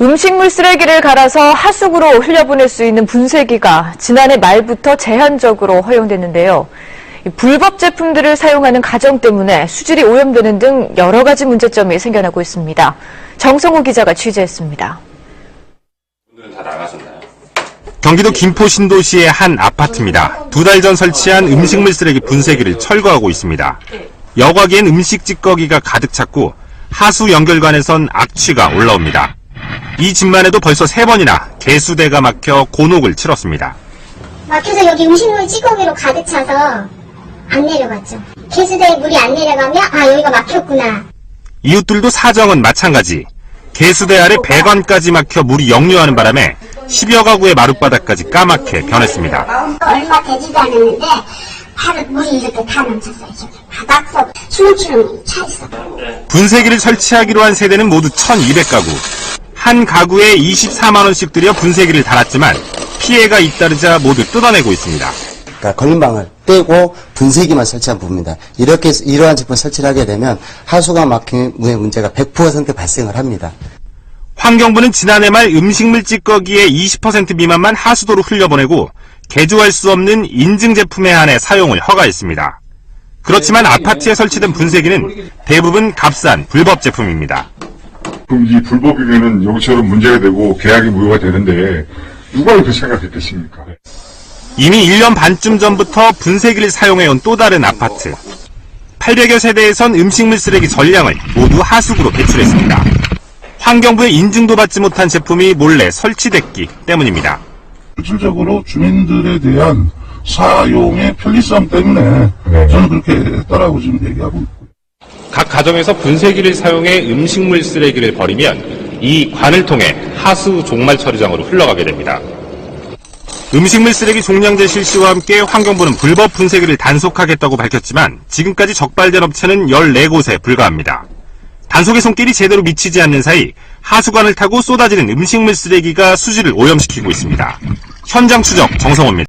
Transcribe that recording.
음식물 쓰레기를 갈아서 하수구로 흘려보낼 수 있는 분쇄기가 지난해 말부터 제한적으로 허용됐는데요. 이 불법 제품들을 사용하는 가정 때문에 수질이 오염되는 등 여러 가지 문제점이 생겨나고 있습니다. 정성호 기자가 취재했습니다. 경기도 김포 신도시의 한 아파트입니다. 두 달 전 설치한 음식물 쓰레기 분쇄기를 철거하고 있습니다. 여과기엔 음식 찌꺼기가 가득 찼고 하수 연결관에선 악취가 올라옵니다. 이 집만 해도 벌써 세 번이나 개수대가 막혀 곤혹을 치렀습니다. 막혀서 여기 음식물 찌꺼기로 가득 차서 안 내려갔죠. 개수대에 물이 안 내려가면 아 여기가 막혔구나. 이웃들도 사정은 마찬가지. 개수대 아래 배관까지 막혀 물이 역류하는 바람에 10여 가구의 마룻바닥까지 까맣게 변했습니다. 얼마 되지도 않았는데 하루 물이 이렇게 다 넘쳤어요. 바닥서 수문처럼 차 있어. 분쇄기를 설치하기로 한 세대는 모두 1,200가구. 한 가구에 24만 원씩 들여 분쇄기를 달았지만 피해가 잇따르자 모두 뜯어내고 있습니다. 그러니까 걸림방을 떼고 분쇄기만 설치한 부분입니다. 이렇게 이러한 제품 설치를 하게 되면 하수가 막힘의 문제가 100% 발생을 합니다. 환경부는 지난해 말 음식물 찌꺼기의 20% 미만만 하수도로 흘려보내고 개조할 수 없는 인증 제품에 한해 사용을 허가했습니다. 그렇지만 아파트에 설치된 분쇄기는 대부분 값싼 불법 제품입니다. 그럼 이 불법이면은 여기처럼 문제가 되고 계약이 무효가 되는데 누가 이렇게 생각했겠습니까? 이미 1년 반쯤 전부터 분쇄기를 사용해온 또 다른 아파트. 800여 세대에선 음식물 쓰레기 전량을 모두 하수구로 배출했습니다. 환경부의 인증도 받지 못한 제품이 몰래 설치됐기 때문입니다. 실질적으로 주민들에 대한 사용의 편리성 때문에 저는 그렇게 했다라고 지금 얘기하고 있고 각 가정에서 분쇄기를 사용해 음식물 쓰레기를 버리면 이 관을 통해 하수 종말 처리장으로 흘러가게 됩니다. 음식물 쓰레기 종량제 실시와 함께 환경부는 불법 분쇄기를 단속하겠다고 밝혔지만 지금까지 적발된 업체는 14곳에 불과합니다. 단속의 손길이 제대로 미치지 않는 사이 하수관을 타고 쏟아지는 음식물 쓰레기가 수질을 오염시키고 있습니다. 현장 추적 정성호입니다.